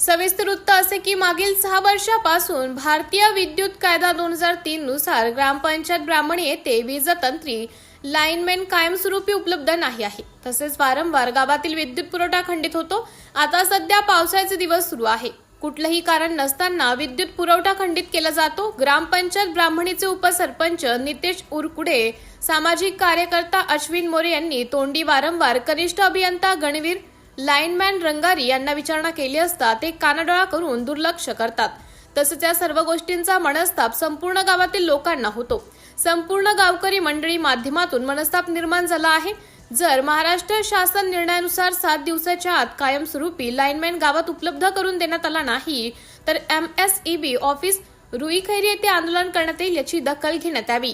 सविस्तर वृत्त असे की मागील सहा वर्षापासून भारतीय विद्युत कायदा दोन हजार तीन नुसार ग्रामपंचायत ब्राह्मणी येथे वीजतंत्री लाईनमॅन कायमस्वरूपी उपलब्ध नाही आहे. तसेच वारंवार गावातील विद्युत पुरवठा खंडित होतो. आता सध्या पावसाळ्याचे दिवस सुरू आहे. कुठलंही कारण नसताना विद्युत पुरवठा खंडित केला जातो. ग्रामपंचायत ब्राह्मणीचे उपसरपंच नितेश उरकुडे सामाजिक कार्यकर्ता अश्विन मोरे यांनी तोंडी वारंवार कनिष्ठ अभियंता गणवीर लाईनमॅन रंगारी यांना विचारणा केली असता ते कानाडोळा करून दुर्लक्ष करतात. तसंच या सर्व गोष्टींचा मनस्ताप संपूर्ण गावातील लोकांना होतो. संपूर्ण गावकरी मंडळी माध्यमातून मनस्ताप निर्माण झाला आहे. जर महाराष्ट्र शासन निर्णयानुसार सात दिवसाच्या आत कायमस्वरूपी लाईनमॅन गावात उपलब्ध करून देण्यात आला नाही तर M S E B office Ruikhairi येथे आंदोलन करण्यात येईल याची दखल घेण्यात यावी.